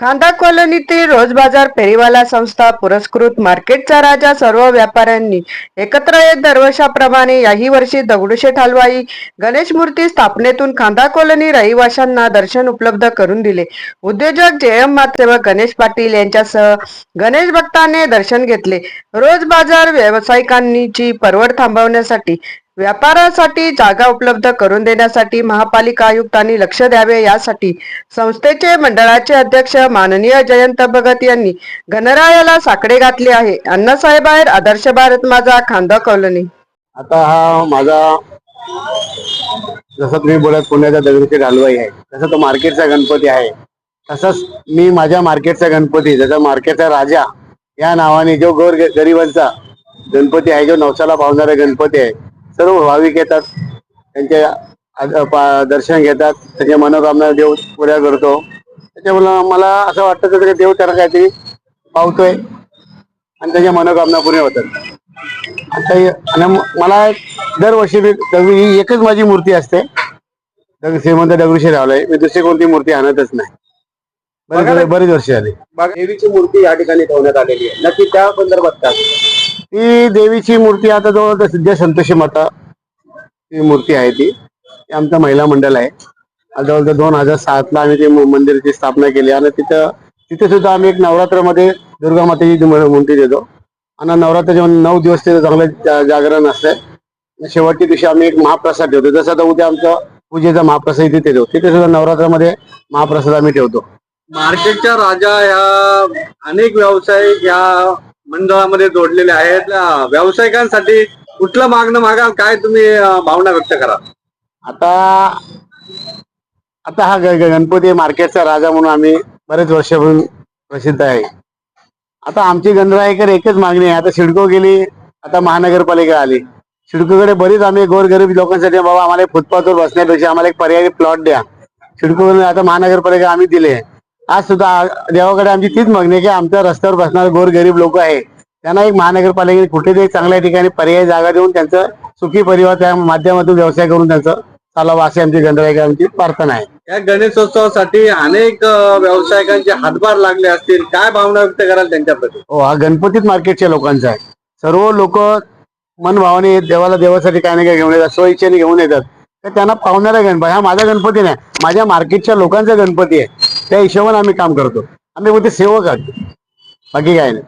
खांदा कॉलनीतील रोज बाजार फेरीवाला संस्था पुरस्कृत मार्केटचा राजा सर्व व्यापाऱ्यांनी एकत्र येत दरवर्षाप्रमाणे याही वर्षी दगडूशेठ हलवाई गणेश मूर्ती स्थापनेतून खांदा कॉलनी रहिवाशांना दर्शन उपलब्ध करून दिले. उद्योजक जयम मात्रे व गणेश पाटील यांच्यासह गणेश भक्तांनी दर्शन घेतले. रोज बाजार व्यावसायिकांची परवड थांबवण्यासाठी व्यापारासाठी जागा उपलब्ध करून देण्यासाठी महापालिका आयुक्तांनी लक्ष द्यावे यासाठी संस्थेचे मंडळाचे अध्यक्ष माननीय जयंत भगत यांनी घनरायाला साकडे घातले आहे. अण्णासाहेबाहेर आदर्श भारत माझा खांदा कॉलनी. आता हा माझा जसं तुम्ही बोलत पुण्याचा दगडूशेठ हलवाई आहे तसं तो मार्केटचा गणपती आहे. तसंच मी माझ्या मार्केटचा गणपती जसा मार्केटचा राजा या नावाने जो गोर गरिबांचा गणपती आहे जो नवसाला पावणारा गणपती आहे सर्व भाविक येतात त्यांचे दर्शन घेतात त्यांच्या मनोकामना देव पुऱ्या करतो. त्याच्यामुळे मला असं वाटतं की देव त्यांना काहीतरी पावतोय आणि त्याच्या मनोकामना पुऱ्या होतात. आता आणि मला दरवर्षी मी दगडी ही एकच माझी मूर्ती असते. दग श्रीमंत दगडूशेठ रावलाय मी दुसरी कोणती मूर्ती आणतच नाही. बरेच बरेच वर्ष आले देवीची मूर्ती या ठिकाणी ठेवण्यात आलेली आहे. नक्की त्या संदर्भात काय? ती देवीची मूर्ती आता जवळ सिद्ध संतोषी माता ती मूर्ती आहे ती आमचं महिला मंडळ आहे. जवळजवळ दोन हजार सात ला आम्ही ती मंदिराची स्थापना केली आणि तिथं तिथे सुद्धा आम्ही एक नवरात्रामध्ये दुर्गा मातेची मूर्ती देतो. आणि नवरात्राच्या नऊ दिवस तिथे चांगलं जागरण असतंय शेवटच्या दिवशी आम्ही एक महाप्रसाद ठेवतो. जसं आता उद्या आमचा पूजेचा महाप्रसाद तिथे ठेवतो. तिथे सुद्धा नवरात्रामध्ये महाप्रसाद आम्ही ठेवतो. मार्केटच्या राजा ह्या अनेक व्यावसायिक या मंडळामध्ये जोडलेले आहेत. व्यावसायिकांसाठी कुठलं मागणं मागाल? काय तुम्ही भावना व्यक्त करा? आता आता हा गणपती मार्केटचा राजा म्हणून आम्ही बरेच वर्षापासून प्रसिद्ध आहे. आता आमची गणरायकर एकच मागणी आहे. आता सिडको गेली आता महानगरपालिका आली. सिडकोकडे बरीच आम्ही गोरगरीब लोकांसाठी बाबा आम्हाला फुटपाथवर बसण्यापेक्षा आम्हाला एक पर्यायी प्लॉट द्या. सिडको आता महानगरपालिका आम्ही दिले. आज सुद्धा देवाकडे आमची तीच मागणी आहे की आमच्या रस्त्यावर बसणारे गोरगरीब लोक आहे त्यांना एक महानगरपालिकेने कुठेतरी चांगल्या ठिकाणी पर्यायी जागा देऊन त्यांचं सुखी परिवार त्या माध्यमातून व्यवसाय करून त्यांचं चालावं अशी आमची गणरायकांची प्रार्थना आहे. या गणेशोत्सवासाठी अनेक व्यावसायिकांचे हातभार लागले असतील काय भावना व्यक्त कराल त्यांच्याप्रती? हो हा गणपतीच मार्केटच्या लोकांचा आहे. सर्व लोक मनभावाने देवाला देवासाठी काय ना काय घेऊन येतात स्वइच्छेने घेऊन येतात. तर त्यांना पावणारा गणपती हा माझा गणपती नाही माझ्या मार्केटच्या लोकांचा गणपती आहे. त्या हिशोबाने आम्ही काम करतो. आम्ही फक्त सेवक आहोत. बाकी काय नाही.